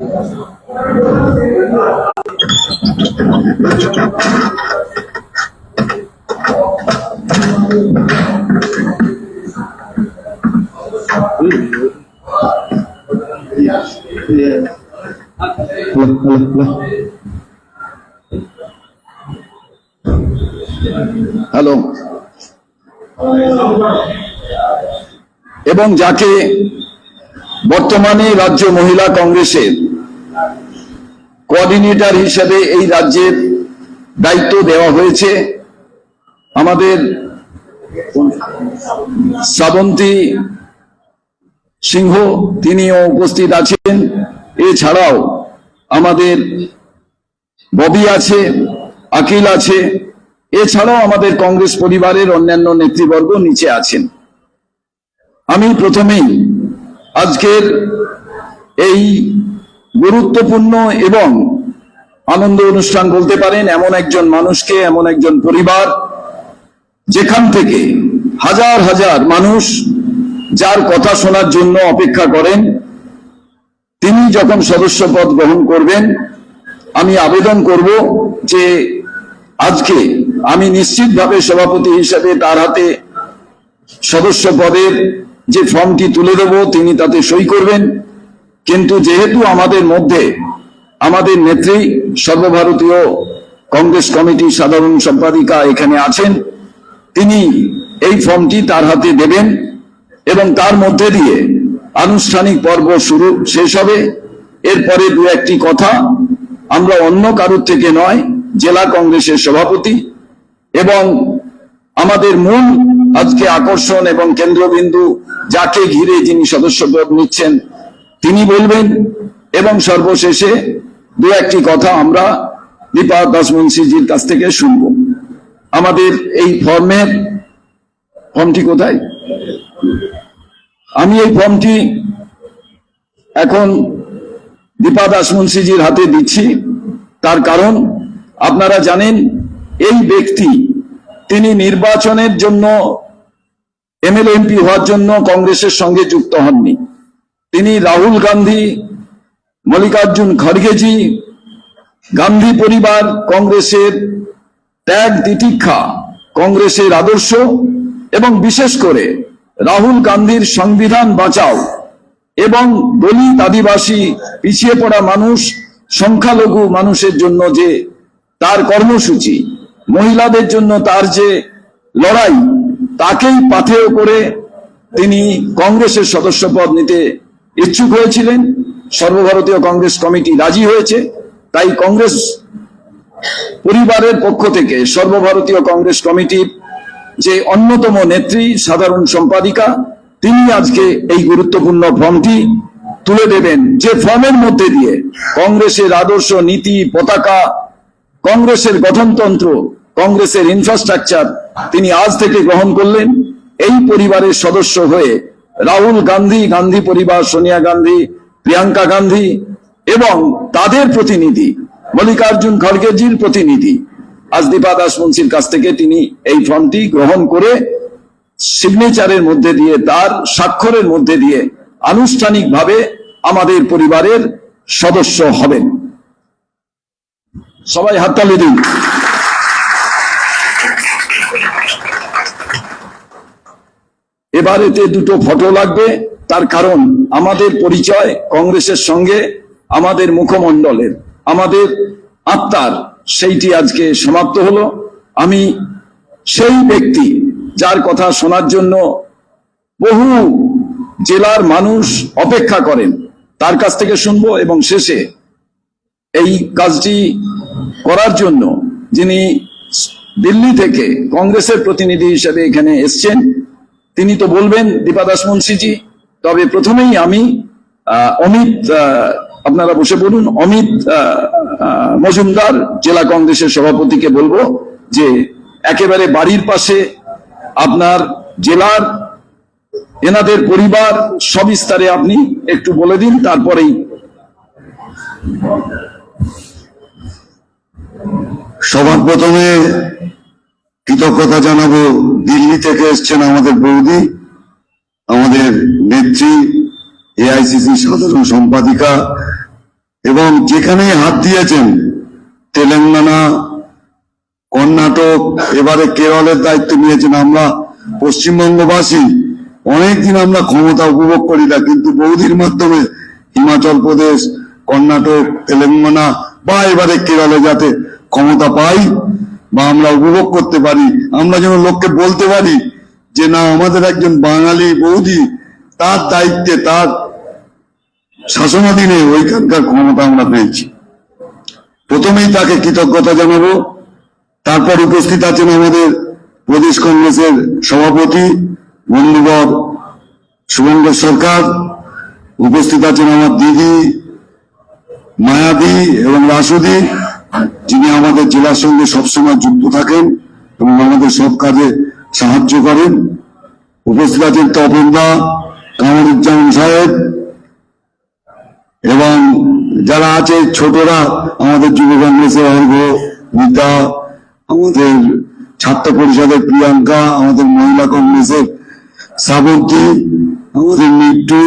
Hello. এবং যাকে বর্তমানে রাজ্য মহিলা কংগ্রেসের কোঅর্ডিনেটর হিসেবে এই রাজ্যের দায়িত্ব দেওয়া হয়েছে। আমাদের শ্রাবন্তী সিংহ, তিনিও উপস্থিত আছেন। এছাড়াও আমাদের ববি আছে, আকিল আছে, এছাড়াও আমাদের কংগ্রেস পরিবারের অন্যান্য নেতৃবর্গ নিচে আছেন। আমি প্রথমেই আজকের এই গুরুত্বপূর্ণ এবং আনন্দ অনুষ্ঠান বলতে পারেন, এমন একজন মানুষকে, এমন একজন পরিবার, যেখান থেকে হাজার হাজার মানুষ যার কথা শোনার জন্য অপেক্ষা করেন, তিনি যখন সদস্য পদ গ্রহণ করবেন, আমি আবেদন করব যে আজকে আমি নিশ্চিতভাবে সভাপতি হিসেবে তার হাতে সদস্য পদের যে ফর্মটি তুলে দেব, তিনি তাতে সই করবেন। কিন্তু যেহেতু আমাদের মধ্যে, আমাদের নেত্রী সর্বভারতীয় কংগ্রেস কমিটির সাধারণ সম্পাদিকা এখানে আছেন, তিনি এই ফর্মটি তার হাতে দেবেন এবং তার মধ্যে দিয়ে আনুষ্ঠানিক পর্ব শুরু শেষ হবে। এরপরে দু একটি কথা, আমরা অন্য কারোর থেকে নয়, জেলা কংগ্রেসের সভাপতি এবং আমাদের মূল আজকে আকর্ষণ এবং কেন্দ্রবিন্দু যাকে ঘিরে যিনি সদস্যপদ নিচ্ছেন তিনি বলবেন, এবং সর্বশেষে দু একটি কথা আমরা দীপা দাস মুন্সিজির কাছ থেকে শুনব। আমাদের এই ফর্মের ফর্মটি কোথায়? আমি এই ফর্মটি এখন দীপা দাস মুন্সিজির হাতে দিচ্ছি। তার কারণ, আপনারা জানেন, এই ব্যক্তি তিনি নির্বাচনের জন্য এমএলএ এমপি হওয়ার জন্য কংগ্রেসের সঙ্গে যুক্ত হননি। তিনি রাহুল গান্ধী, মল্লিকার্জুন খড়গেজি, গান্ধী পরিবার কংগ্রেসের ত্যাগ তিতিক্ষা কংগ্রেসের আদর্শ এবং বিশেষ করে রাহুল গান্ধীর সংবিধান বাঁচাও এবং দলিত আদিবাসী পিছিয়ে পড়া মানুষ, সংখ্যালঘু মানুষের জন্য যে তার কর্মসূচি, মহিলাদের জন্য তার যে লড়াই, তাকেই পাথেয় করে তিনি কংগ্রেসের সদস্য পদ নিতে ইচ্ছুক হয়েছিলেন, সর্বভারতীয় কংগ্রেস কমিটি রাজি হয়েছে, তাই কংগ্রেস পরিবারের পক্ষ থেকে সর্বভারতীয় কংগ্রেস কমিটির যে অন্যতম নেত্রী, সাধারণ সম্পাদিকা, তিনি আজকে এই গুরুত্বপূর্ণ ফর্মটি তুলে দেবেন, যে ফর্মের মধ্যে দিয়ে কংগ্রেসের আদর্শ নীতি, পতাকা, কংগ্রেসের গঠনতন্ত্র, কংগ্রেসের ইনফ্রাস্ট্রাকচার তিনি আজ থেকে গ্রহণ করলেন, এই পরিবারের সদস্য হয়ে রাহুল গান্ধী গান্ধী পরিবার, সোনিয়া গান্ধী, প্রিয়াঙ্কা গান্ধী এবং তাদের প্রতিনিধি, মল্লিকার্জুন খড়গেজির প্রতিনিধি আজ দীপা দাস মুন্সির কাছ থেকে তিনি এই ফর্মটি গ্রহণ করে সিগনেচারের মধ্যে দিয়ে, তার স্বাক্ষরের মধ্যে দিয়ে আনুষ্ঠানিকভাবে আমাদের পরিবারের সদস্য হবেন। সবাই হাততালি দিন। এবার এতে দুটো ফটো লাগবে, তার কারণ আমাদের পরিচয় কংগ্রেসের সঙ্গে, আমাদের মুখমণ্ডলের। আমাদের আত্মার, সেইটি আজকে সমাপ্ত হলো। আমি সেই ব্যক্তি যার কথা শোনার জন্য বহু জেলার মানুষ অপেক্ষা করেন। তার কাছ থেকে শুনব এবং শেষে এই কাজটি করার জন্য যিনি দিল্লি থেকে কংগ্রেসের প্রতিনিধি হিসেবে এখানে এসছেন তিনি তো বলবেন, দীপা দাস মুন্সিজি, তবে প্রথমেই আমি অমিত আপনারা বসে বলুন অমিত মজুমদার, জেলা কংগ্রেসের সভাপতিকে বলব যে একেবারে বাড়ির পাশে আপনার জেলার, এনাদের পরিবার, সবিস্তারে আপনি একটু বলে দিন, তারপরেই। সবার প্রথমে কৃতজ্ঞতা জানাব। দিল্লি থেকে এসছেন আমাদের বৌদি, আমাদের নেত্রী, এআইসিসি সাধারণ সম্পাদিকা, এবং যেখানেই হাত দিয়েছেন, তেলেঙ্গানা, কর্ণাটক, এবারে কেরলের দায়িত্ব নিয়েছেন আমরা, পশ্চিমবঙ্গবাসী, অনেকদিন আমরা ক্ষমতা উপভোগ করি না, কিন্তু বৌদির মাধ্যমে হিমাচল প্রদেশ, কর্ণাটক, তেলেঙ্গানা, বা এবারে কেরলে যাতে ক্ষমতা পাই বা আমরা উপভোগ করতে পারি, আমরা যেন লোককে বলতে পারি যে, না, আমাদের একজন বাঙালি বৌদি, তার দায়িত্বে, তার শাসনাধীনে ওইখানকার ক্ষমতা আমরা পেয়েছি। প্রথমেই তাকে কৃতজ্ঞতা জানাব। তারপর উপস্থিত আছেন আমাদের প্রদেশ কংগ্রেসের সভাপতি বন্ধুবর শুভঙ্কর সরকার, উপস্থিত আছেন আমার দিদি মায়াদি এবং রাসুদি। যিনি আমাদের জেলার সঙ্গে সবসময় যুক্ত থাকেন এবং আমাদের সব কাজে সাহায্য করেন, উপস্থিত আছেন তপনদা কামরুজ্জামান সাহেব এবং যারা আছে ছোটরা আমাদের যুব কংগ্রেসের অর্ঘ মিতা আমাদের ছাত্র পরিষদের প্রিয়াঙ্কা, আমাদের মহিলা কংগ্রেসের শ্রাবন্তী, আমাদের মিট্টু,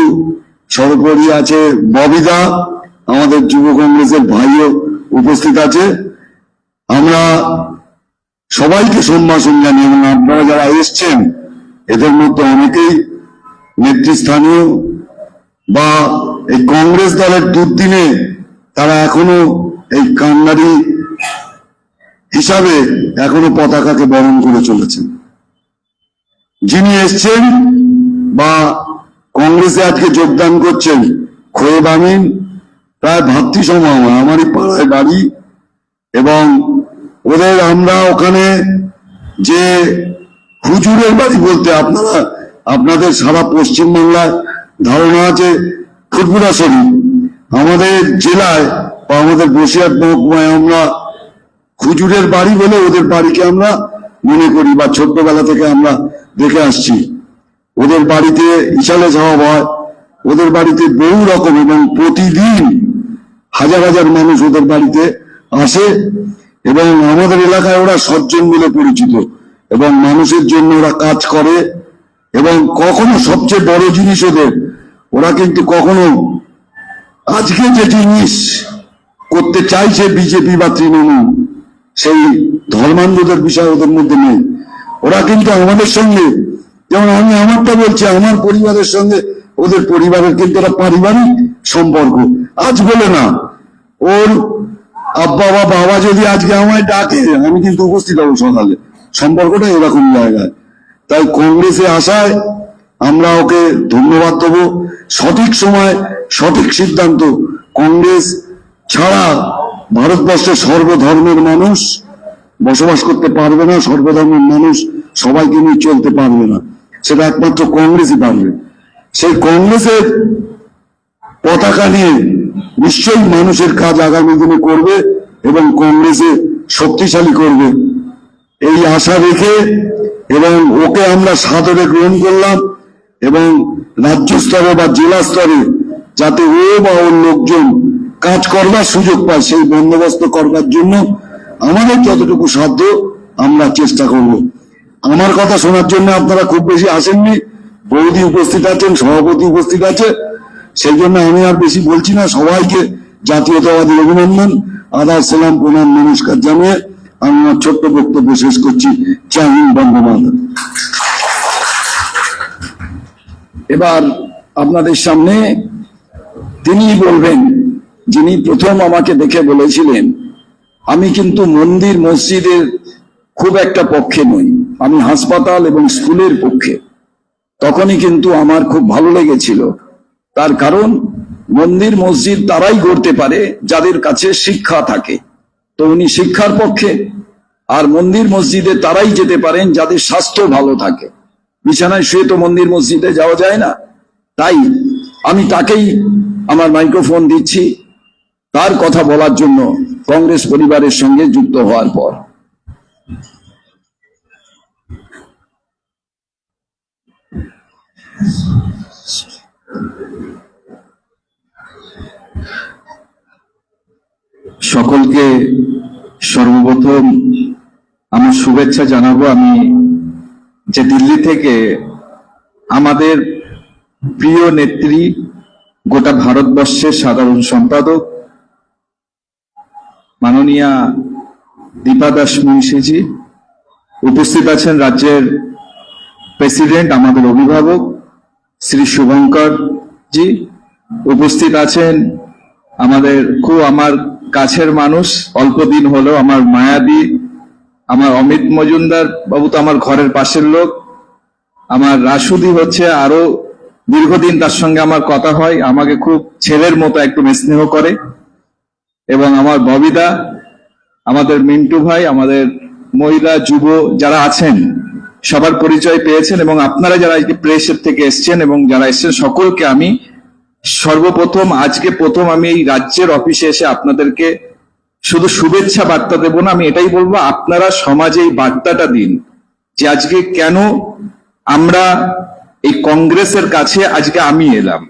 সর্বোপরি আছে ববিদা, আমাদের যুব কংগ্রেসের ভাইও উপস্থিত আছে। আমরা সবাইকে সম্ভাষণ জানি এবং আপনারা যারা এসছেন, এদের মধ্যে অনেকেই নেতৃস্থানীয় বা এই কংগ্রেস দলের দুর্দিনে তারা এখনও এই কান্নারি হিসাবে এখনও পতাকাকে বরণ করে চলেছেন। যিনি এসছেন বা কংগ্রেসে আজকে যোগদান করছেন খোয়েব আমিন প্রায় ভাতৃসম আমার আমারই পাড়ায় বাড়ি এবং ওদের আমরা ওখানে যে হুজুরের বাড়ি বলতে আপনারা, আপনাদের সারা পশ্চিমবাংলায় ধারণা আছে ফুটফুরা শরীফ। আমাদের জেলায় বা আমাদের বসিরহাট মহকুমায় আমরা খুজুরের বাড়ি বলে ওদের বাড়িকে আমরা মনে করি বা ছোট্টবেলা থেকে আমরা দেখে আসছি। ওদের বাড়িতে ইশালে সাহাব হয়, ওদের বাড়িতে বহু রকম এবং প্রতিদিন হাজার হাজার মানুষ ওদের বাড়িতে আসে এবং আমাদের এলাকায় ওরা সজ্জন বলে পরিচিত এবং মানুষের জন্য ওরা কাজ করে এবং কখনো সবচেয়ে বড় জিনিস ওদের, ওরা কিন্তু কখনো আজকে যে জিনিস করতে চাইছে বিজেপি বা তৃণমূল, সেই ধর্মান্ধদের বিষয় ওদের মধ্যে নেই। ওরা কিন্তু আমাদের সঙ্গে, যেমন আমি আমারটা বলছি, আমার পরিবারের সঙ্গে ওদের পরিবারের কিন্তু ওরা পারিবারিক সম্পর্ক। আজ বলে না। ওর আব্বা বা বাবা যদি আজকে আমায় ডাকে, আমি কিন্তু উপস্থিত হব সকালে। সম্পর্কটা এরকম জায়গায়। তাই কংগ্রেসে আসায় আমরা ওকে ধন্যবাদ দেবো। সঠিক সময়, সঠিক সিদ্ধান্ত। কংগ্রেস ছাড়া ভারতবর্ষের সর্বধর্মের মানুষ বসবাস করতে পারবে না, সর্বধর্মের মানুষ সবাইকে নিয়ে চলতে পারবে না। সেটা একমাত্র কংগ্রেসই পারবে। সেই কংগ্রেসের পতাকা নিয়ে নিশ্চয়ই মানুষের কাজ আগামী দিনে করবে এবং কংগ্রেসে শক্তিশালী করবে। এই আশা রেখে এবং ওকে আমরা সাদরে গ্রহণ করলাম এবং রাজ্য স্তরে বা জেলা স্তরে যাতে ও বা ওর লোকজন কাজ করবার সুযোগ পায়, সেই বন্দোবস্ত করবার জন্য আমাদের যতটুকু সাধ্য আমরা চেষ্টা করব। আমার কথা শোনার জন্য আপনারা খুব বেশি আসেননি। বৌদি উপস্থিত আছেন সভাপতি উপস্থিত আছে। সেই জন্য আমি আর বেশি বলছি না, সবাইকে জাতীয়তাবাদী অভিনন্দন, আদার সালাম, প্রণাম, নমস্কার জানিয়ে আমি আমার ছোট্ট বক্তব্য শেষ করছি। জয় হিন্দ এবার আপনাদের সামনে তিনি বলবেন, যিনি প্রথম আমাকে দেখে বলেছিলেন, আমি কিন্তু মন্দির মসজিদের খুব একটা পক্ষে নই। আমি হাসপাতাল এবং স্কুলের পক্ষে। তখনই কিন্তু আমার খুব ভালো লেগেছিল। তার কারণ, মন্দির মসজিদ তারাই গড়তে পারে যাদের কাছে শিক্ষা থাকে। তো উনি শিক্ষার পক্ষে, আর মন্দির মসজিদে তারাই যেতে পারেন যাদের স্বাস্থ্য ভালো থাকে। বিছানায় শুয়ে তো মন্দির মসজিদে যাওয়া যায় না। তাই আমি তাকেই আমার মাইক্রোফোন দিচ্ছি। তার কথা বলার জন্য কংগ্রেস পরিবারের সঙ্গে যুক্ত হওয়ার পর। সকলকে সর্বপ্রথম আমার শুভেচ্ছা জানাব। আমি যে দিল্লি থেকে আমাদের প্রিয় নেত্রী, গোটা ভারতবর্ষের সাধারণ সম্পাদক, মাননীয়া দীপা দাস মুন্সিজি, উপস্থিত আছেন রাজ্যের প্রেসিডেন্ট, আমাদের অভিভাবক শ্রী শুভঙ্কর জি উপস্থিত আছেন। আমাদের খুব আমার কাছের মানুষ, অল্প দিন হলো আমার মায়াবী, আমার অমিত মজুমদার বাবু তো আমার ঘরের পাশের লোক। আমার রাসুদি হচ্ছে আরও দীর্ঘদিন তার সঙ্গে আমার কথা হয়, আমাকে খুব ছেলের মতো একটু স্নেহ করে। এবং আমার ববিদা, আমাদের মিন্টু ভাই, আমাদের মহিলা যুব যারা আছেন সবার পরিচয় পেয়েছেন এবং আপনারা যারা আজকে প্রেসের থেকে এসছেন এবং যারা এসছেন, সকলকে আমি সর্বপ্রথম, আজকে প্রথম আমি এই রাজ্যের অফিসে এসে আপনাদেরকে শুধু শুভেচ্ছা বার্তা দেব না, আমি এটাই বলব, আপনারা সমাজে এই বার্তাটা দিন যে আজকে কেন আমরা এই কংগ্রেসের কাছে আজকে আমি এলাম।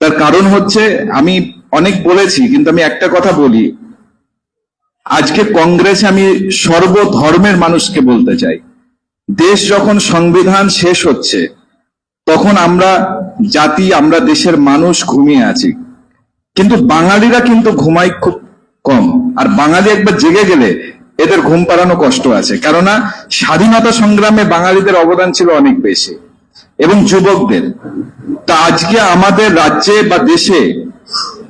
তার কারণ হচ্ছে, আমি অনেক বলেছি, কিন্তু আমি একটা কথা বলি। আজকে কংগ্রেসে আমি সর্বধর্মের মানুষকে বলতে চাই। দেশ যখন সংবিধান শেষ হচ্ছে, তখন আমরা জাতি, আমরা দেশের মানুষ ঘুমিয়ে আছি। কিন্তু বাঙালিরা কিন্তু ঘুমায় খুব কম। আর বাঙালি একবার জেগে গেলে এদের ঘুম পাড়ানো কষ্ট আছে। কেননা স্বাধীনতা সংগ্রামে বাঙালিদের অবদান ছিল অনেক বেশি। এবং যুবকদের। তা আজকে আমাদের রাজ্যে বা দেশে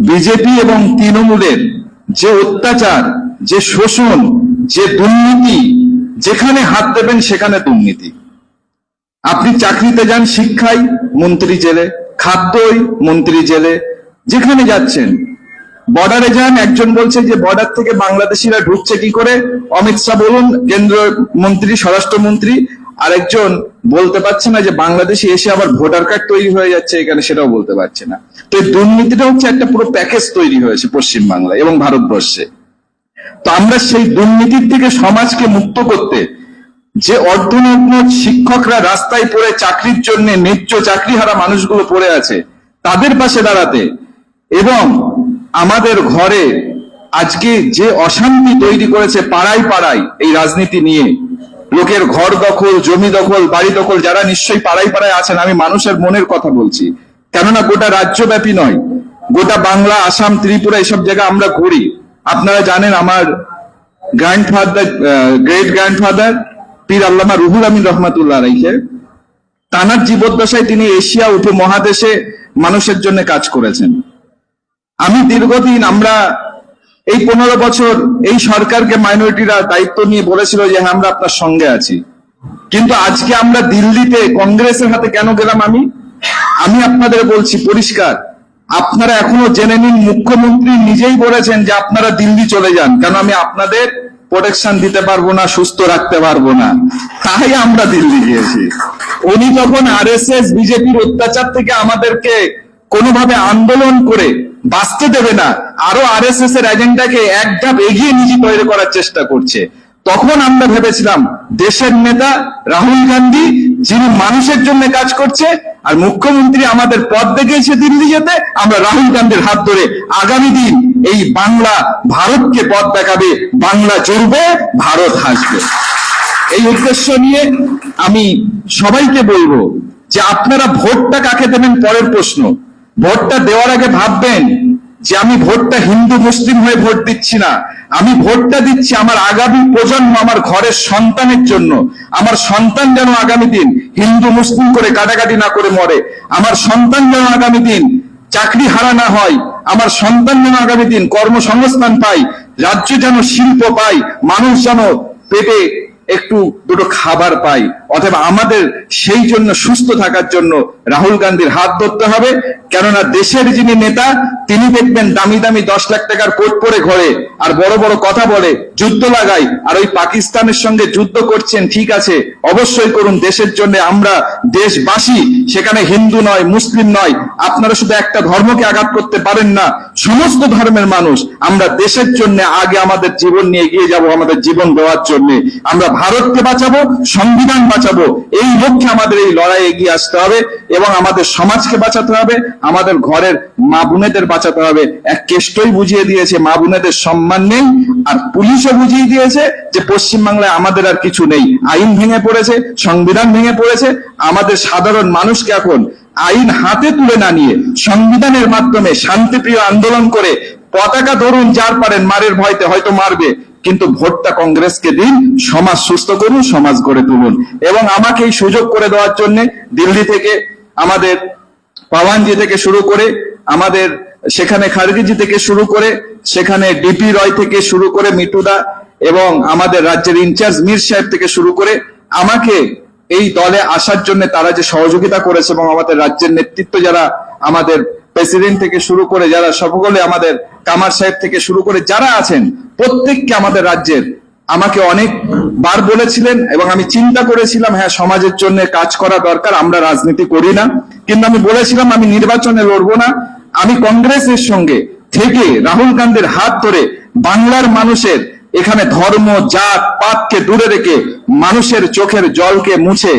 বিজেপি এবং তৃণমূলের যে অত্যাচার, যে শোষণ, যে দুর্নীতি যেখানে হাত দেবেন সেখানে দুর্নীতি। আপনি চাকরিতে যান শিক্ষায় মন্ত্রী জেলে, খাদ্যই মন্ত্রী জেলে, যেখানে যাচ্ছেন। বর্ডারে যান, একজন বলছে যে বর্ডার থেকে বাংলাদেশিরা ঢুকছে কি করে? অমিত শাহ বলুন কেন্দ্র মন্ত্রী, স্বরাষ্ট্রমন্ত্রী, আরেকজন বলতে পারছে না যে বাংলাদেশে এসে আবার ভোটার কার্ড তৈরি হয়ে যাচ্ছে এখানে, সেটাও বলতে পারছে না। তো এই দুর্নীতিটা হচ্ছে একটা পুরো প্যাকেজ তৈরি হয়েছে পশ্চিম বাংলায় এবং ভারতবর্ষে। তো আমরা সেই দুর্নীতির থেকে সমাজকে মুক্ত করতে, যে অর্ধনগ্ন শিক্ষকরা রাস্তায় পড়ে চাকরির জন্য ন্যায্য চাকরি হারা মানুষগুলো পড়ে আছে, তাদের পাশে দাঁড়াতে এবং আমাদের ঘরে আজকে যে অশান্তি তৈরি করেছে পাড়ায় পাড়ায় এই রাজনীতি নিয়ে, লোকের ঘর দখল, জমি দখল, বাড়ি দখল, যারা নিশ্চয়ই পাড়ায় পাড়ায় আছেন, আমি মানুষের মনের কথা বলছি। কেননা গোটা রাজ্যব্যাপী নয়, গোটা বাংলা, আসাম, ত্রিপুরা, এসব জায়গা আমরা ঘুরি। আপনারা জানেন আমার গ্র্যান্ডফাদার গ্রেট গ্র্যান্ডফাদার পীর আল্লামা রুহুল আমিন রহমাতুল্লাহ রাইখে তানার জীবদ্দশায় তিনি এশিয়া উপমহাদেশে মানুষের জন্য কাজ করেছেন। আমি দীর্ঘদিন আমরা এই পনেরো বছর এই সরকারকে মাইনরিটিরা দায়িত্ব নিয়ে বলেছিল যে হ্যাঁ আমরা আপনার সঙ্গে আছি। কিন্তু আজকে আমরা দিল্লিতে কংগ্রেসের হাতে কেন গেলাম আমি? আমি আপনাদের বলছি, পরিষ্কার আপনারা এখনও জেনে নিন, মুখ্যমন্ত্রী নিজেই বলেছেন যে আপনারা দিল্লি চলে যান, কেন আমি আপনাদের প্রোটেকশন দিতে পারব না, সুস্থ রাখতে পারব না। তাই আমরা দিল্লি গিয়েছি। উনি যখন আরএসএস বিজেপির অত্যাচার থেকে আমাদেরকে কোনোভাবে আন্দোলন করে বাঁচতে দেবে না, আরও আরএসএস এর এজেন্ডাকে এক ধাপ এগিয়ে নিজে তৈরি করার চেষ্টা করছে। তখন আমরা ভেবেছিলাম, দেশের নেতা রাহুল গান্ধী, যিনি মানুষের জন্য কাজ করছে আর মুখ্যমন্ত্রী আমাদের পথ দেখিয়েছে দিল্লি যেতে, আমরা রাহুল গান্ধীর হাত ধরে আগামী দিন এই বাংলা ভারতকে পথ দেখাবে, বাংলা জুড়বে ভারত হাসবে। এই উদ্দেশ্য নিয়ে আমি সবাইকে বলব যে আপনারা ভোটটা কাকে দেবেন পরের প্রশ্ন। ভোটটা দেওয়ার আগে ভাববেন যে আমি ভোটটা হিন্দু মুসলিম হয়ে ভোট দিচ্ছি না। আমি ভোটটা দিচ্ছি আমার আগামী প্রজন্ম, আমার ঘরের সন্তানের জন্য। আমার সন্তান যেন আগামী দিন হিন্দু, মুসলিম করে কাটাকাটি না করে মরে। আমার সন্তান যেন আগামী দিন চাকরি হারা না হয়। আমার সন্তান যেন আগামী দিন কর্মসংস্থান পাই রাজ্য যেন শিল্প পাই মানুষ যেন পেটে একটু দুটো খাবার পাই। অথবা আমাদের সেই জন্য সুস্থ থাকার জন্য রাহুল গান্ধীর হাত ধরতে হবে। কেননা দেশের যিনি নেতা, তিনি দেখবেন দামি দামি দশ লাখ টাকার কোট পরে ঘরে। আর বড় বড় কথা বলে, যুদ্ধ লাগাই। আর ওই পাকিস্তানের সঙ্গে যুদ্ধ করছেন, ঠিক আছে। অবশ্যই করুন, দেশের জন্য আমরা দেশবাসী। সেখানে হিন্দু নয়, মুসলিম নয়। আপনারা শুধু একটা ধর্মকে আঘাত করতে পারেন না। সমস্ত ধর্মের মানুষ। আমরা দেশের জন্য আগে আমাদের জীবন নিয়ে এগিয়ে যাব, আমাদের জীবন দেওয়ার জন্য। আমরা ভারতকে বাঁচাবো, সংবিধান বাঁচাবো। এই লক্ষ্যে আমাদের এই লড়াই এগিয়ে আসতে হবে এবং আমাদের সমাজকে বাঁচাতে হবে, আমাদের ঘরের মা বোনেদের বাঁচাতে হবে। এক কেষ্টই বুঝিয়ে দিয়েছে, মা বোনেদের সম্মান নেই, আর পুলিশও বুঝিয়ে দিয়েছে যে পশ্চিমবাংলায় আমাদের আর কিছু নেই। আইন ভেঙে পড়েছে, সংবিধান ভেঙে পড়েছে, আমাদের সাধারণ মানুষকে এখন আইন হাতে তুলে না নিয়ে সংবিধানের মাধ্যমে শান্তিপ্রিয় আন্দোলন করে পতাকা ধরুন যার পারেন মারের ভয়তে হয়তো মারবে। কিন্তু ভোটটা কংগ্রেসকে দিন, সমাজ সুস্থ করুন, সমাজ গড়ে তুলুন। এবং আমাকে এই সুযোগ করে দেওয়ার জন্য দিল্লি থেকে, আমাদের পাওয়ানজি থেকে শুরু করে, আমাদের সেখানে খারগিজি থেকে শুরু করে, সেখানে ডিপি রয় থেকে শুরু করে মিটুদা এবং আমাদের রাজ্যের ইনচার্জ মীর সাহেব থেকে শুরু করে, আমাকে এই দলে আসার জন্য তারা যে সহযোগিতা করেছে এবং আমাদের রাজ্যের নেতৃত্ব যারা আমাদের প্রেসিডেন্ট থেকে শুরু করে যারা, সকলে আমাদের কামার সাহেব থেকে শুরু করে যারা আছেন, প্রত্যেককে আমাদের রাজ্যের আমাকে অনেক বার বলেছিলেন এবং আমি চিন্তা করেছিলাম হ্যাঁ সমাজের জন্য কাজ করা দরকার, আমরা রাজনীতি করি না। কিন্তু আমি বলেছিলাম, আমি নির্বাচনে লড়বো না। আমি কংগ্রেসের সঙ্গে থেকে রাহুল গান্ধীর হাত ধরে বাংলার মানুষের এখানে ধর্ম, জাত, পাতকে দূরে রেখে মানুষের চোখের জলকে মুছে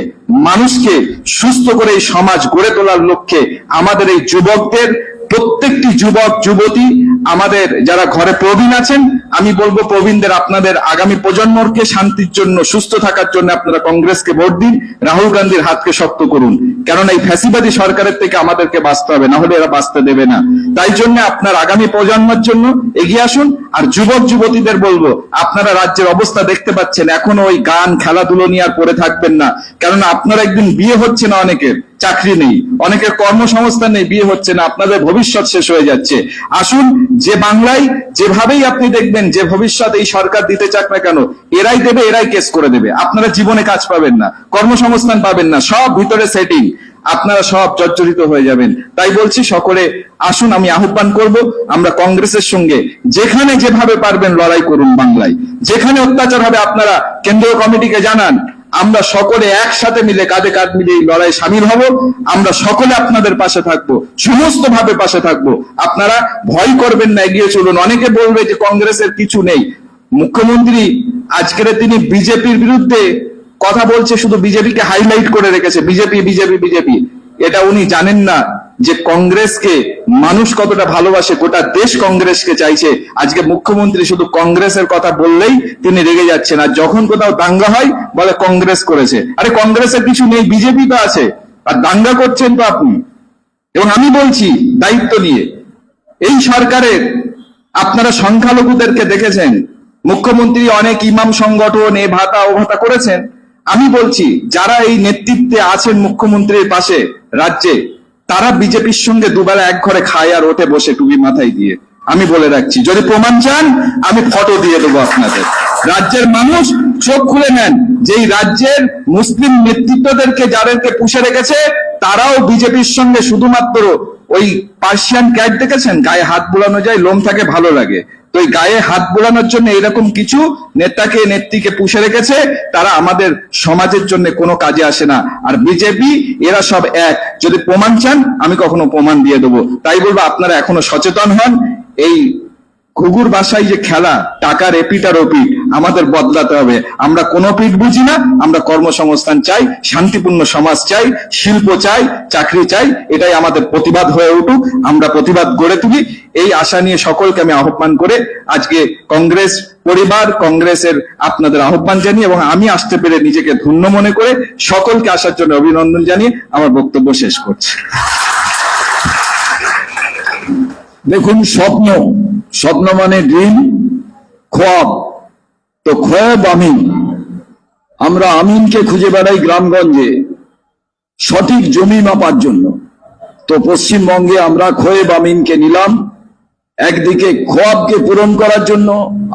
মানুষকে সুস্থ করে এই সমাজ গড়ে তোলার লক্ষ্যে আমাদের এই যুবকদের প্রত্যেকটি যুবক যুবতী আমাদের যারা ঘরে প্রবীণ আছেন, আমি বলব প্রবীণদের আপনাদের আগামী প্রজন্মকে শান্তির জন্য, সুস্থ থাকার জন্য আপনারা কংগ্রেসকে ভোট দিন, রাহুল গান্ধীর হাতকে শক্ত করুন। কারণ এই ফ্যাসিবাদী সরকারের থেকে আমাদেরকে বাঁচতে হবে, না হলে এরা বাঁচতে দেবে না। তাই জন্য আপনার আগামী প্রজন্মের জন্য এগিয়ে আসুন, আর যুবক যুবতীদের বলব, আপনারা রাজ্যের অবস্থা দেখতে পাচ্ছেন, এখনও ওই গান, খেলাধুলো নিয়ে আর পড়ে থাকবেন না। কারণ আপনারা একদিন বিয়ে হচ্ছে না অনেকের। চাকরি নেই অনেকের কর্মসংস্থান নেই, বিয়ে হচ্ছে না, আপনাদের ভবিষ্যৎ শেষ হয়ে যাচ্ছে। আসুন, যে বাংলায় যেভাবেই আপনি দেখবেন, যে ভবিষ্যৎ এই সরকার দিতে চাক না কেন, এরাই দেবে, এরাই কেস করে দেবে। আপনারা জীবনে কাজ পাবেন না, কর্মসংস্থান পাবেন না, সব ভিতরে সেটিং আপনারা সব জর্জরিত হয়ে যাবেন। তাই বলছি, সকলে আসুন, আমি আহ্বান করব, আমরা কংগ্রেসের সঙ্গে যেখানে যেভাবে পারবেন লড়াই করুন বাংলায়। যেখানে অত্যাচার হবে, আপনারা কেন্দ্রীয় কমিটিকে জানান। আমরা সকলে একসাথে মিলে কাঁধে কাঁধ মিলে এই লড়াই সামিল হব। আমরা সকলে আপনাদের পাশে থাকব সমস্ত ভাবে পাশে থাকব। আপনারা ভয় করবেন না, এগিয়ে চলুন। অনেকে বলবে যে কংগ্রেসের কিছু নেই। মুখ্যমন্ত্রী, আজকের তিনি বিজেপির বিরুদ্ধে কথা বলছে, শুধু বিজেপিকে হাইলাইট করে রেখেছে। BJP BJP BJP. এটা উনি জানেন না। যে কংগ্রেসকে মানুষ কতটা ভালোবাসে, গোটা দেশ কংগ্রেসকে চাইছে। আজকে মুখ্যমন্ত্রী শুধু কংগ্রেসের কথা বললেই তিনি রেগে যাচ্ছেন। আর যখন কোথাও দাঙ্গা হয়, বলে কংগ্রেস করেছে। আরে কংগ্রেসের কিছু নেই, বিজেপি তো আছে। আর দাঙ্গা করছেন তো আপনি। এবং আমি বলছি, দায়িত্ব নিয়ে, এই সরকারের, আপনারা সংখ্যালঘুদেরকে দেখেছেন, মুখ্যমন্ত্রী অনেক ইমাম সংগঠন, এ ভাতা, ও ভাতা করেছেন। আমি বলছি, যারা এই নেতৃত্বে আছেন মুখ্যমন্ত্রীর পাশে, রাজ্যে তারা বিজেপির সঙ্গে দুবেলা এক ঘরে খায় আর ওঠে বসে টুপি মাথায় দিয়ে। আমি বলে রাখছি, যদি প্রমাণ চান, আমি ফটো দিয়ে দেবো আপনাদের। রাজ্যের মানুষ চোখ খুলে নেন যে এই রাজ্যের মুসলিম নেতৃত্বদেরকে যাদেরকে পুষে রেখেছে, তারাও বিজেপির সঙ্গে শুধুমাত্র ওই পার্সিয়ান ক্যাট দেখেছেন? গায়ে হাত বুলানো যায়, লোম থাকে, ভালো লাগে। তো এই গায়ে হাত বোলানোর জন্য এরকম কিছু নেতাকে, নেত্রীকে পুষে রেখেছে, তারা আমাদের সমাজের জন্য কোনো কাজে আসে না। আর বিজেপি, এরা সব এক। যদি প্রমাণ চান, আমি কখনো প্রমাণ দিয়ে দেবো। তাই বলব, আপনারা এখনও সচেতন হন। এই ঘুঘুর বাসায় যে খেলা টাকার এপিট আর ওপিট আমাদের বদলাতে হবে। আমরা কোনো পিঠ বুঝি না, আমরা কর্মসংস্থান চাই, শান্তিপূর্ণ সমাজ চাই, শিল্প চাই, চাকরি চাই, এটাই আমাদের প্রতিবাদ হয়ে উঠুক। আমরা প্রতিবাদ গড়ে তুলি। এই আশা নিয়ে সকলকে আমি আহ্বান করে আজকে কংগ্রেস পরিবার, কংগ্রেসের আপনাদের আহ্বান জানিয়ে এবং আমি আসতে পেরে নিজেকে ধন্য মনে করে সকলকে আসার জন্য অভিনন্দন জানিয়ে আমার বক্তব্য শেষ করছি। দেখুন, স্বপ্ন স্বপ্ন মানে ড্রিম খোয়াব। তো খোয়াব আমিন। আমরা আমিনকে খুঁজে বেড়াই গ্রামগঞ্জে। সঠিক জমি মাপার জন্য। তো পশ্চিমবঙ্গে আমরা খোয়েব আমিনকে নিলাম। একদিকে খোয়াবকে পূরণ করার জন্য,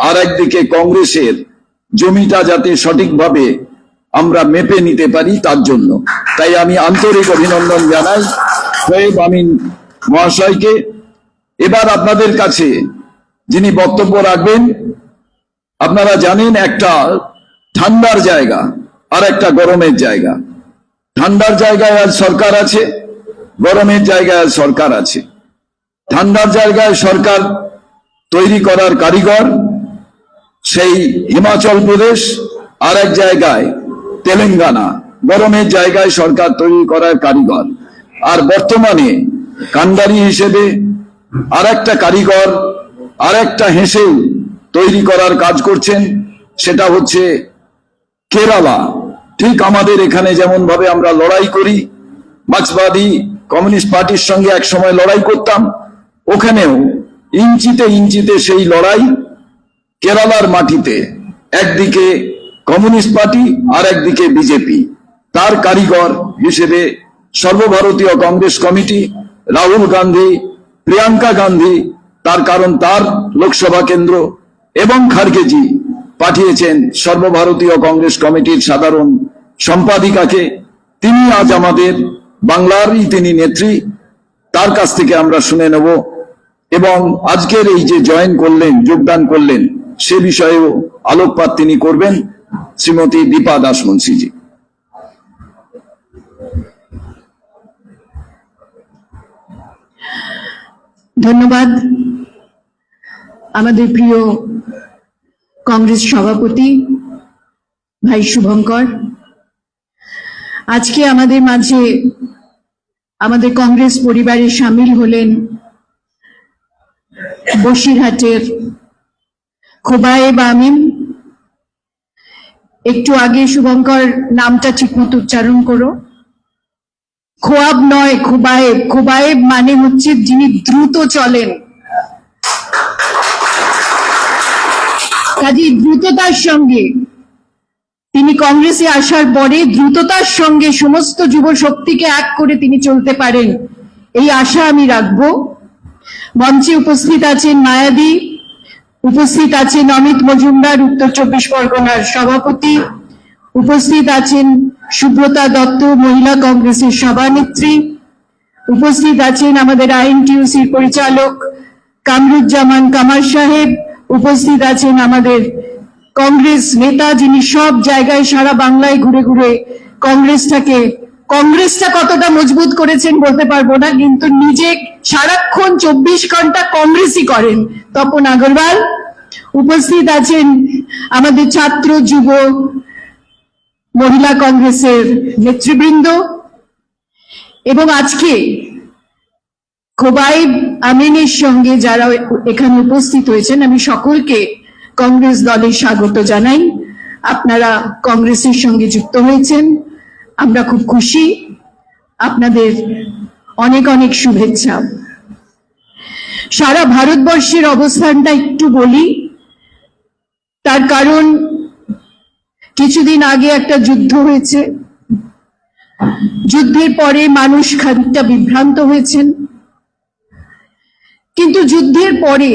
আর একদিকে কংগ্রেসের জমিটা যাতে সঠিকভাবে আমরা মেপে নিতে পারি তার জন্য। তাই আমি আন্তরিক অভিনন্দন জানাই খোয়েব আমিন মহাশয়কে। এবার আপনাদের কাছে যিনি বক্তব্য রাখবেন, আপনারা জানেন একটা ঠান্ডার জায়গা আর একটা গরমের জায়গা। ঠান্ডার জায়গায় আজ সরকার আছে, গরমের জায়গায় আজ সরকার আছে। ঠান্ডার জায়গায় সরকার তৈরি করার কারিগর, সেই হিমাচল প্রদেশ আর এক জায়গায় তেলেঙ্গানা। গরমের জায়গায় সরকার তৈরি করার কারিগর। আর বর্তমানে কান্ডারি হিসেবে আর একটা কারিগর আর একটা হেসেও তৈরি করার কাজ করছেন, সেটা হচ্ছে কেরালা। ঠিক আমাদের এখানে যেমন ভাবে আমরা লড়াই করি, মার্ক্সবাদী কমিউনিস্ট পার্টির সঙ্গে এক সময় লড়াই করতাম, ওখানেও ইঞ্চিতে ইঞ্চিতে সেই লড়াই কেরালার মাটিতে, একদিকে কমিউনিস্ট পার্টি আর একদিকে বিজেপি। তার কারিগর হিসেবে সর্বভারতীয় কংগ্রেস কমিটি, রাহুল গান্ধী, প্রিয়াঙ্কা গান্ধী তার কারণ তার লোকসভা কেন্দ্র এবং খার্গেজি পাঠিয়েছেন সর্বভারতীয় কংগ্রেস কমিটির সাধারণ সম্পাদিকাকে। তিনি আজ আমাদের বাংলারই তিনি নেত্রী, তার কাছ থেকে আমরা শুনে নেব এবং আজকের এই যে জয়েন করলেন, যোগদান করলেন, সে বিষয়েও আলোকপাত তিনি করবেন শ্রীমতী দীপা দাস মুন্সিজি। ধন্যবাদ। আমাদের প্রিয় কংগ্রেস সভাপতি ভাই শুভঙ্কর, আজকে আমাদের মাঝে আমাদের কংগ্রেস পরিবারে সামিল হলেন বসিরহাটের খোবায়েব আমিন একটু আগে শুভঙ্কর নামটা ঠিকমতো উচ্চারণ করো। খোয়াব নয়, খোবায়েব। খোবায়েব মানে হচ্ছে যিনি দ্রুত চলেন। কাজে দ্রুততার সঙ্গে। তিনি কংগ্রেসে আসার পরে দ্রুততার সঙ্গে সমস্ত যুব শক্তিকে এক করে তিনি চলতে পারেন। এই আশা আমি রাখব। মঞ্চে উপস্থিত আছেন মায়াদি উপস্থিত আছেন অমিত মজুমদার, উত্তর চব্বিশ পরগনার সভাপতি, উপস্থিত আছেন সুব্রতা দত্ত, মহিলা কংগ্রেসের সভানেত্রী, উপস্থিত আছেন আমাদের আইএনটিউসির পরিচালক কামরুজ্জামান কামার সাহেব উপস্থিত আছেন আমাদের কংগ্রেস নেতা, যিনি সব জায়গায় সারা বাংলায় ঘুরে ঘুরে কংগ্রেসটাকে, কংগ্রেসটা কতটা মজবুত করেছেন বলতে পারব না, কিন্তু নিজে সারাক্ষণ চব্বিশ ঘণ্টা কংগ্রেসই করেন। তপন আগরওয়াল, উপস্থিত আছেন আমাদের ছাত্র যুব মহিলা কংগ্রেসের নেতৃবৃন্দ। এবং আজকে খোবাইব আমিনের সঙ্গে যারা এখানে উপস্থিত হয়েছেন, আমি সকলকে কংগ্রেস দলে স্বাগত জানাই। আপনারা কংগ্রেসের সঙ্গে যুক্ত হয়েছেন, আমরা খুব খুশি। আপনাদের অনেক অনেক শুভেচ্ছা। সারা ভারতবর্ষের অবস্থানটা একটু বলি। তার কারণ, কিছুদিন আগে একটা যুদ্ধ হয়েছে। যুদ্ধের পরে মানুষ খানিকটা বিভ্রান্ত হয়েছেন। কিন্তু যুদ্ধের পরে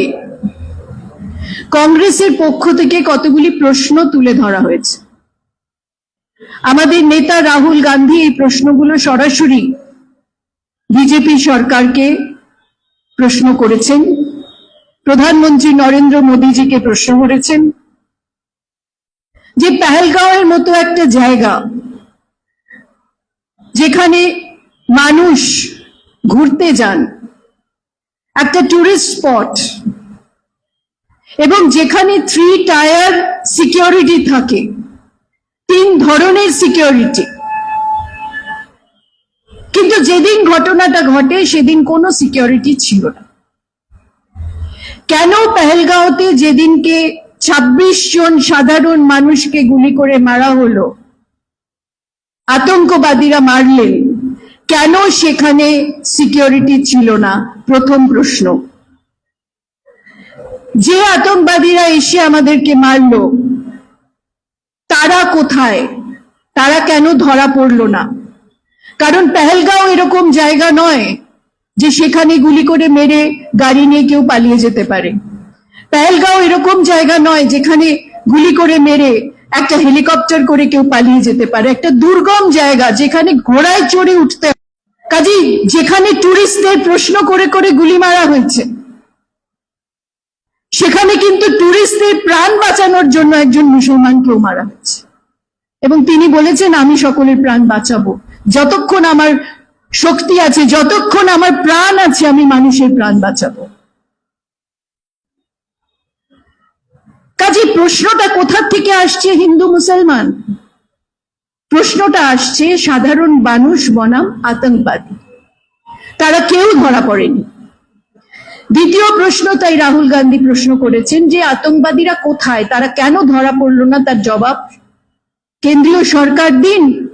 কংগ্রেসের পক্ষ থেকে কতগুলি প্রশ্ন তুলে ধরা হয়েছে। আমাদের নেতা রাহুল গান্ধী এই প্রশ্নগুলো সরাসরি বিজেপি সরকারকে প্রশ্ন করেছেন। প্রধানমন্ত্রী নরেন্দ্র মোদীজিকে প্রশ্ন করেছেন যে পেহেলগাঁওয়ের মতো একটা জায়গা যেখানে মানুষ ঘুরতে যান একটা টুরিস্ট স্পট এবং যেখানে থ্রি টায়ার সিকিউরিটি থাকে। তিন ধরনের সিকিউরিটি কিন্তু যেদিন ঘটনাটা ঘটে, সেদিন কোনো সিকিউরিটি ছিল না। কেন পেহেলগাঁওতে যেদিনকে ২৬ জন সাধারণ মানুষকে গুলি করে মারা হলো, আতঙ্কবাদীরা মারলেন কেন সেখানে সিকিউরিটি ছিল না? প্রথম প্রশ্ন। যে আতঙ্কবাদীরা এসে আমাদেরকে মারলো, তারা কোথায়? তারা কেন ধরা পড়ল না? কারণ পেহেলগাঁও এরকম জায়গা নয় যে সেখানে গুলি করে মেরে গাড়ি নিয়ে কেউ পালিয়ে যেতে পারে। পেহেলগাঁও এরকম জায়গা নয় যেখানে গুলি করে মেরে একটা হেলিকপ্টার করে কেউ পালিয়ে যেতে পারে। একটা দুর্গম জায়গা যেখানে ঘোড়ায় চড়ে উঠতে। কাজেই যেখানে টুরিস্টদের প্রশ্ন করে করে গুলি মারা হয়েছে, সেখানে কিন্তু টুরিস্টদের প্রাণ বাঁচানোর জন্য একজন মুসলমানকেও মারা হয়েছে। এবং তিনি বলেছেন, আমি সকলের প্রাণ বাঁচাবো। যতক্ষণ আমার শক্তি আছে, যতক্ষণ আমার প্রাণ আছে, আমি মানুষের প্রাণ বাঁচাবো। কাজে প্রশ্নটা কোথা থেকে আসছে হিন্দু মুসলমান? প্রশ্নটা আসছে, সাধারণ মানুষ বনাম আতঙ্কবাদী। তারা কেউ ধরা পড়েনি। দ্বিতীয় প্রশ্ন, তাই রাহুল গান্ধী প্রশ্ন করেছেন যে, আতঙ্কবাদীরা কোথায়? তারা কেন ধরা পড়ল না? তার জবাব, কেন্দ্রীয় সরকার দিন।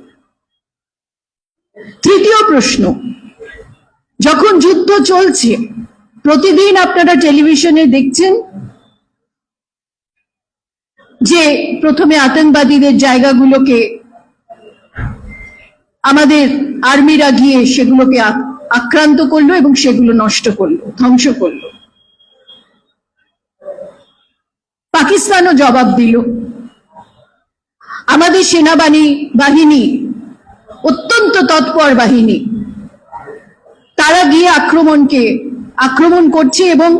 তৃতীয় প্রশ্ন, যখন যুদ্ধ চলছে, প্রতিদিন আপনারা টেলিভিশনে দেখছেন যে, প্রথমে আতঙ্কবাদীদের জায়গাগুলোকে আমাদের আর্মিরা গিয়ে সেগুলোকে আক্রান্ত করল এবং সেগুলো নষ্ট করল, ধ্বংস করল। পাকিস্তানও জবাব দিল। আমাদের সেনাবাহিনী, বাহিনী, অত্যন্ত তৎপর বাহিনী, তারা গিয়ে আক্রমণকে, আক্রমণ করছে এবং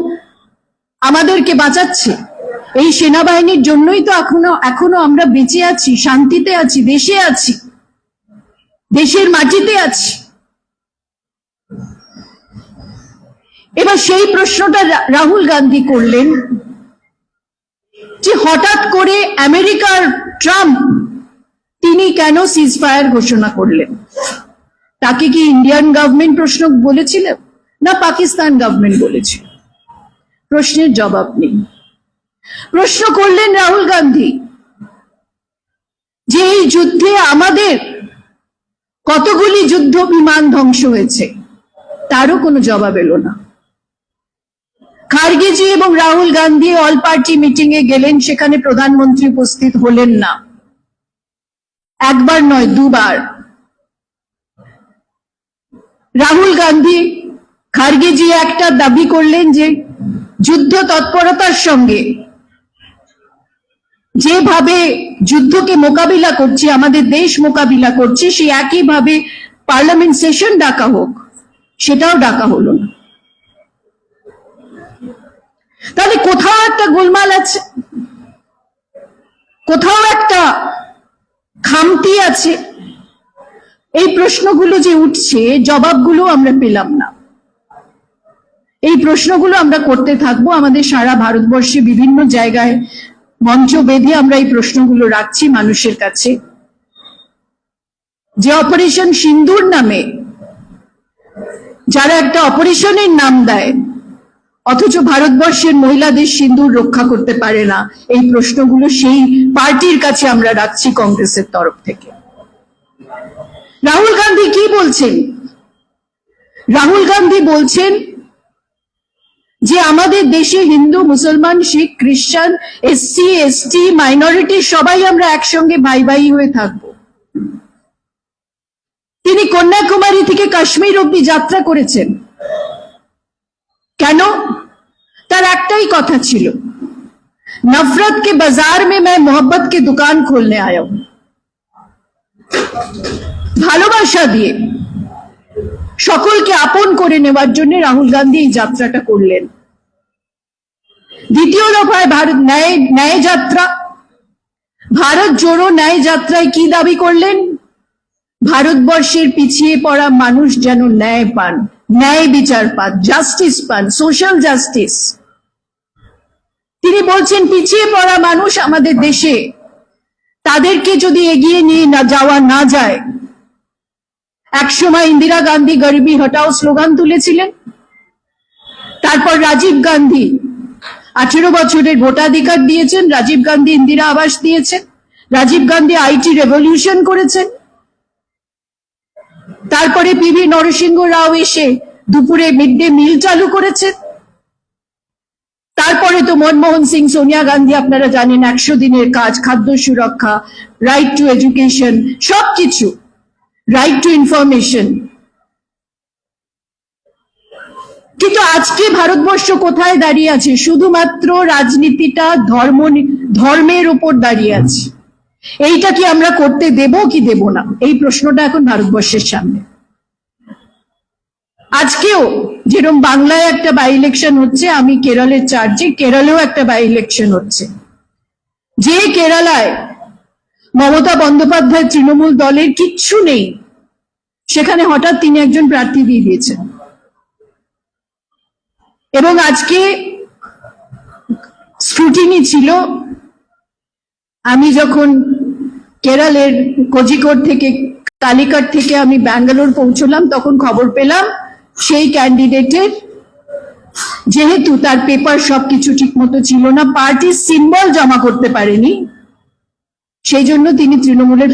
আমাদেরকে বাঁচাচ্ছে। এই সেনাবাহিনীর জন্যই তো এখনও এখনও আমরা বেঁচে আছি, শান্তিতে আছি, দেশে আছি। দেশের মাটিতে আছি। এবার সেই প্রশ্নটা রাহুল গান্ধী করলেন যে হঠাৎ করে আমেরিকার ট্রাম্প তিনি কেন সিজফায়ার ঘোষণা করলেন? তাকে কি ইন্ডিয়ান গভর্নমেন্ট প্রশ্ন বলেছিলেন না পাকিস্তান গভর্নমেন্ট বলেছিল? প্রশ্নের জবাব নেই। প্রশ্ন করলেন রাহুল গান্ধী যে এই যুদ্ধে আমাদের কতগুলি যুদ্ধ বিমান ধ্বংস হয়েছে? তারও কোনো জবাব এলো না। খার্গেজি এবং Rahul Gandhi all party meeting এ গেলেন, সেখানে প্রধানমন্ত্রী উপস্থিত হলেন না। একবার নয়, দুবার। রাহুল গান্ধী, খার্গেজি একটা দাবি করলেন যে, যুদ্ধ তৎপরতার সঙ্গে যেভাবে যুদ্ধকে মোকাবিলা করছে, আমাদের দেশ মোকাবিলা করছে, সেই একইভাবে পার্লামেন্ট সেশন ডাকা হোক, সেটাও ডাকা হলো না। তাহলে কোথাও একটা গোলমাল আছে, কোথাও একটা খামতি আছে। এই প্রশ্নগুলো যে উঠছে, জবাবগুলো আমরা পেলাম না। এই প্রশ্নগুলো আমরা করতে থাকব আমাদের সারা ভারতবর্ষে বিভিন্ন জায়গায় মঞ্চ বেঁধে আমরা এই প্রশ্নগুলো রাখছি মানুষের কাছে। যে অপারেশন সিন্দুর নামে, যারা একটা অপারেশনের নাম দেয়, অথচ ভারতবর্ষের মহিলাদের সিন্দুর রক্ষা করতে পারে না, এই প্রশ্নগুলো সেই পার্টির কাছে আমরা রাখছি কংগ্রেসের তরফ থেকে। রাহুল গান্ধী কি বলছেন? রাহুল গান্ধী বলছেন যে আমাদের দেশে হিন্দু মুসলমান শিখ খ্রিস্টান এসসি এসটি মাইনরিটি সবাই আমরা একসঙ্গে ভাই ভাই হয়ে থাকব তিনি কন্যাকুমারী থেকে কাশ্মীর অব্দি যাত্রা করেছেন কেন তার একটাই কথা ছিল नफरत के बाजार में मैं मोहब्बत की दुकान खोलने आया हूं ভালোবাসা দিয়ে সকলকে আপন করে নেওয়ার জন্য রাহুল গান্ধী এই যাত্রাটা করলেন। দ্বিতীয় দফায় ভারত ন্যায় ন্যায় যাত্রা। ভারত জোড়ো ন্যায় যাত্রায় কি দাবি করলেন? ভারতবর্ষের পিছিয়ে পড়া মানুষ যেন ন্যায় পান, ন্যায় বিচার পান জাস্টিস পান সোশ্যাল জাস্টিস তিনি বলছেন, পিছিয়ে পড়া মানুষ আমাদের দেশে, তাদেরকে যদি এগিয়ে নিয়ে না যাওয়া না যায় একসময় ইন্দিরা গান্ধী গরিবী হটাও স্লোগান তুলেছিলেন। তারপর রাজীব গান্ধী আঠেরো বছরের ভোটাধিকার দিয়েছেন, রাজীব গান্ধী ইন্দিরা আবাস দিয়েছেন, রাজীব গান্ধী আইটি রেভলিউশন করেছেন। তারপরে পিভি নরসিংহ রাও এসে দুপুরে মিড ডে মিল চালু করেছেন। তারপরে তো মনমোহন সিং, সোনিয়া গান্ধী, আপনারা জানেন, একশো দিনের কাজ, খাদ্য সুরক্ষা রাইট টু এডুকেশন সবকিছু। রাইট টু ইনফরমেশন কিন্তু আজকে ভারতবর্ষ কোথায় দাঁড়িয়ে আছে? শুধুমাত্র রাজনীতিটা ধর্ম ধর্মের উপর দাঁড়িয়ে আছে। এইটা কি আমরা করতে দেব কি দেব না? এই প্রশ্নটা এখন ভারতবর্ষের সামনে। আজকেও যেরকম বাংলায় একটা বাই ইলেকশন হচ্ছে, আমি কেরলের চার্জে কেরলেও একটা বাই ইলেকশন হচ্ছে। যে কেরালায় মমতা বন্দ্যোপাধ্যায় তৃণমূল দলের কিচ্ছু নেই। সেখানে হঠাৎ তিনি একজন প্রার্থী দিয়ে দিয়েছেন। এবং আজকে স্ক্রুটিনি ছিল, আমি যখন কেরালের কোজিকোড থেকে, কালিকাট থেকে আমি ব্যাঙ্গালোর পৌঁছলাম, তখন খবর পেলাম, সেই ক্যান্ডিডেটের যেহেতু তার পেপার সবকিছু ঠিক মতো ছিল না পার্টির সিম্বল জমা করতে পারেনি। সেই জন্য তিনি তৃণমূলের